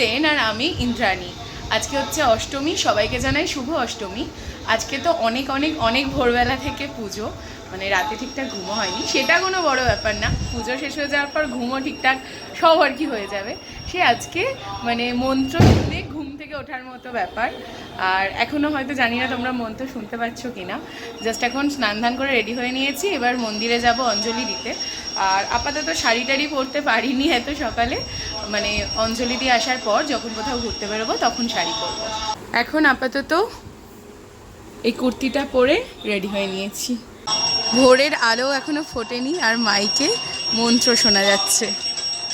সেন আর আমি ইন্দ্রাণী। আজকে হচ্ছে অষ্টমী, সবাইকে জানাই শুভ অষ্টমী। আজকে তো অনেক অনেক অনেক ভোরবেলা থেকে পুজো। মানে রাতে ঠিকঠাক ঘুমো হয়নি। সেটা কোনো বড় ব্যাপার না। পুজো শেষ হয়ে যাওয়ার পর ঘুমও ঠিকঠাক সব আর কি হয়ে যাবে। সে আজকে মানে মন্ত্র শুনে ঘুম থেকে ওঠার মতো ব্যাপার। আর এখনও হয়তো জানি না তোমরা মন্ত্র শুনতে পাচ্ছ কি না। জাস্ট এখন স্নান ধান করে রেডি হয়ে নিয়েছি। এবার মন্দিরে যাব অঞ্জলি দিতে। আর আপাতত শাড়ি টাড়ি পরতে পারিনি এত সকালে। মানে অঞ্জলি দিয়ে আসার পর যখন কোথাও ঘুরতে বেরোবো, তখন শাড়ি পরবো। এখন আপাতত এই কুর্তিটা পরে রেডি হয়ে নিয়েছি। ভোরের আলো এখনও ফোটেনি আর মাইকে মন্ত্র শোনা যাচ্ছে।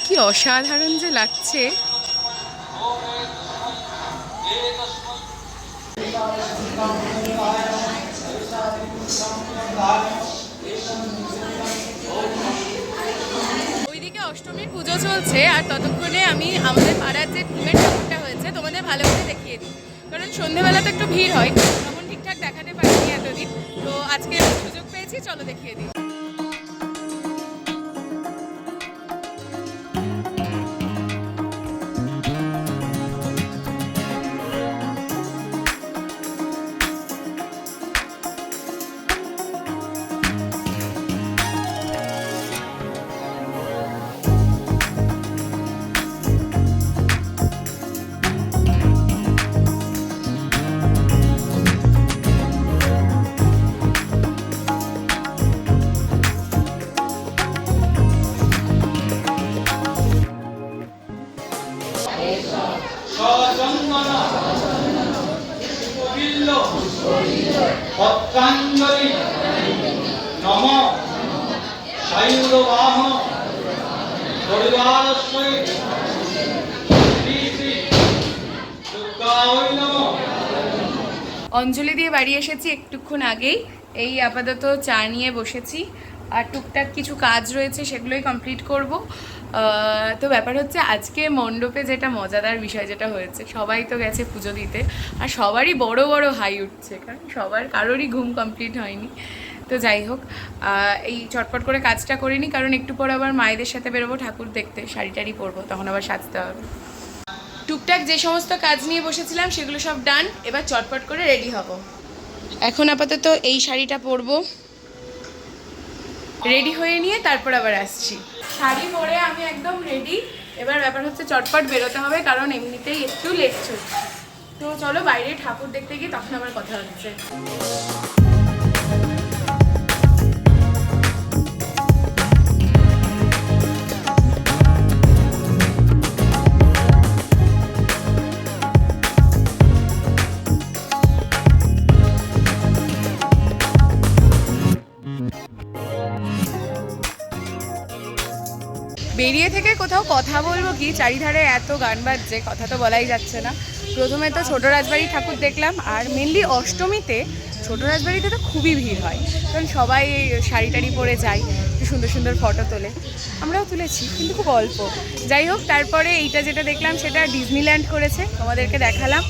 কি অসাধারণ যে লাগছে। ওইদিকে অষ্টমীর পুজো চলছে আর ততক্ষণে আমি আমাদের পাড়ার যে টিমের ঠাকুরটা হয়েছে, তোমাদের ভালো করে দেখিয়ে দিই। কারণ সন্ধেবেলা তো একটু ভিড় হয়, তখন ঠিকঠাক দেখাতে পারিনি এতদিন। তো আজকে সুযোগ পেয়েছি, চলো দেখিয়ে দিই। ভক্তাঞ্জলি নম। নমঃ। অঞ্জলি দিয়ে বাড়ি এসেছি একটুক্ষণ আগেই। এই আপাতত চা নিয়ে বসেছি। আর টুকটাক কিছু কাজ রয়েছে সেগুলোই কমপ্লিট করব। তো ব্যাপার হচ্ছে আজকে মণ্ডপে যেটা মজাদার বিষয় যেটা হয়েছে, সবাই তো গেছে পুজো দিতে আর সবারই বড় বড় হাই উঠছে, কারণ সবার কারোরই ঘুম কমপ্লিট হয়নি। তো যাই হোক এই চটপট করে কাজটা করিনি কারণ একটু পর আবার মায়েদের সাথে বেরোবো, ঠাকুর দেখতে, শাড়ি টাড়ি পরবো, তখন আবার সাজতে হবে। টুকটাক যে সমস্ত কাজ নিয়ে বসেছিলাম, সেগুলো সব ডান এবার চটপট করে রেডি হব। এখন আপাতত এই শাড়িটা পরবো। রেডি হয়ে নিয়ে তারপর আবার আসছি। শাড়ি পরে আমি একদম রেডি এবার ব্যাপার হচ্ছে চটপট বেরোতে হবে, কারণ এমনিতেই একটু লেট চলছে। তো চলো বাইরে ঠাকুর দেখতে গিয়ে তখন আমার কথা হচ্ছে। বেরিয়ে থেকে কোথাও কথা বলব কি? চারিধারে এত গান বাজছে, কথা তো বলাই যাচ্ছে না। প্রথমে তো ছোট রাজবাড়ি ঠাকুর দেখলাম, আর মেনলি অষ্টমীতে ছোট রাজবাড়িতে তো খুবই ভিড় হয়। কারণ সবাই শাড়ি টাড়ি পরে যায় সুন্দর সুন্দর ফটো তোলে। আমরাও তুলেছি, কিন্তু খুব অল্প। যাই হোক, তারপরে এইটা যেটা দেখলাম, সেটা ডিজনিল্যান্ড করেছে, তোমাদেরকে দেখালাম।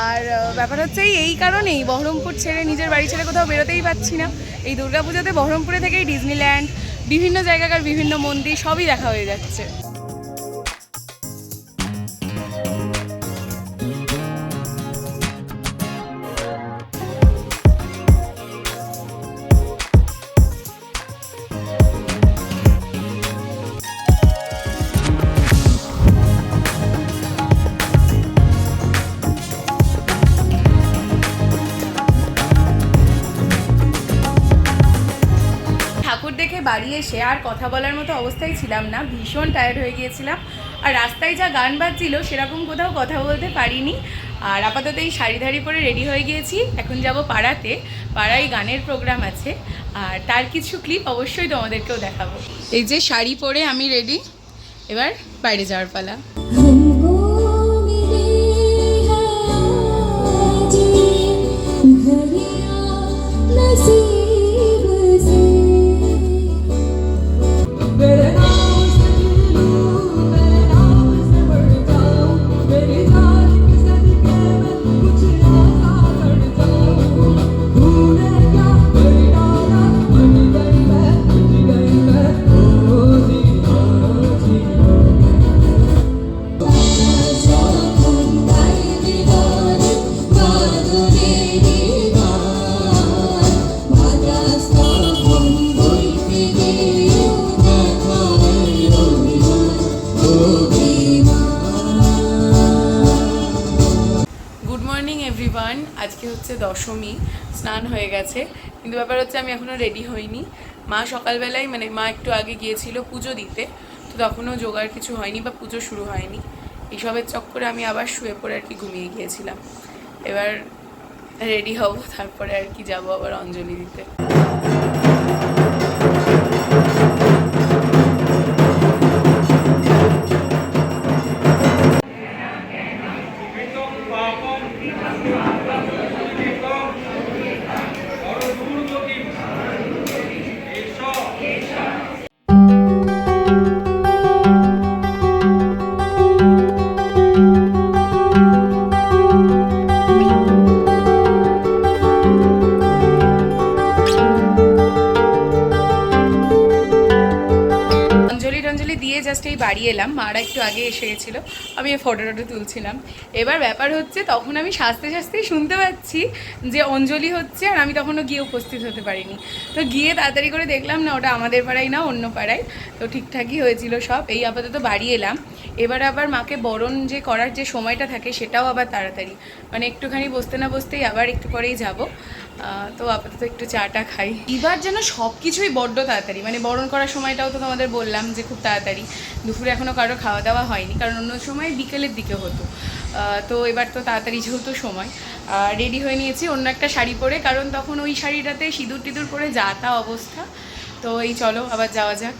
আর ব্যাপার হচ্ছে এই কারণেই বহরমপুর ছেড়ে নিজের বাড়ি ছেড়ে কোথাও বেরোতেই পাচ্ছি না। এই দুর্গাপুজোতে বহরমপুরে থেকেই ডিজনিল্যান্ড বিভিন্ন জায়গাকার বিভিন্ন মন্দির সবই দেখা হয়ে যাচ্ছে। দেখে বাড়ি এসে আর কথা বলার মতো অবস্থায় ছিলাম না। ভীষণ টায়ার্ড হয়ে গিয়েছিলাম। আর রাস্তায় যা গান বাজছিল, সেরকম কোথাও কথা বলতে পারিনি। আর আপাতত এই শাড়িধারি পরে রেডি হয়ে গিয়েছি। এখন যাব পাড়াতে। পাড়ায় গানের প্রোগ্রাম আছে। আর তার কিছু ক্লিপ অবশ্যই তোমাদেরকেও দেখাবো। এই যে শাড়ি পরে আমি রেডি এবার বাইরে যাওয়ার পালা। দশমী, স্নান হয়ে গেছে। কিন্তু ব্যাপার হচ্ছে আমি এখনও রেডি হইনি। মা সকালবেলায় মানে মা একটু আগে গিয়েছিল পুজো দিতে, তো তখনও যোগার কিছু হয়নি বা পুজো শুরু হয়নি। এইসবের চক্করে আমি আবার শুয়ে পড়ে আর কি ঘুমিয়ে গিয়েছিলাম। এবার রেডি হব, তারপরে আর কি যাব আবার অঞ্জলি দিতে। জাস্ট এই বাড়ি এলাম, মারা একটু আগে এসে গেছিল, আমি এই ফটো টটো তুলছিলাম। এবার ব্যাপার হচ্ছে, তখন আমি সাজতে সাজতেই শুনতে পাচ্ছি যে অঞ্জলি হচ্ছে আর আমি তখনও গিয়ে উপস্থিত হতে পারিনি। তো গিয়ে তাড়াতাড়ি করে দেখলাম না, ওটা আমাদের পাড়ায় না, অন্য পাড়ায়। তো ঠিকঠাকই হয়েছিল সব। এই আপাতত বাড়ি এলাম। এবার আবার মাকে বরণ যে করার যে সময়টা থাকে সেটাও আবার তাড়াতাড়ি। মানে একটুখানি বসতে না বসতেই আবার একটু পরেই যাব। তো আপাতত একটু চাটা খাই। এবার যেন সব কিছুই বড্ড তাড়াতাড়ি। মানে বরণ করার সময়টাও তো তোমাদের বললাম যে খুব তাড়াতাড়ি। দুপুরে এখনও কারও খাওয়া দাওয়া হয়নি, কারণ অন্য সময় বিকেলের দিকে হতো। তো এবার তো তাড়াতাড়ি যেহেতু সময়। রেডি হয়ে নিয়েছি অন্য একটা শাড়ি পরে, কারণ তখন ওই শাড়িটাতে সিঁদুর টিঁদুর পরে যা তা অবস্থা। তো এই চলো আবার যাওয়া যাক।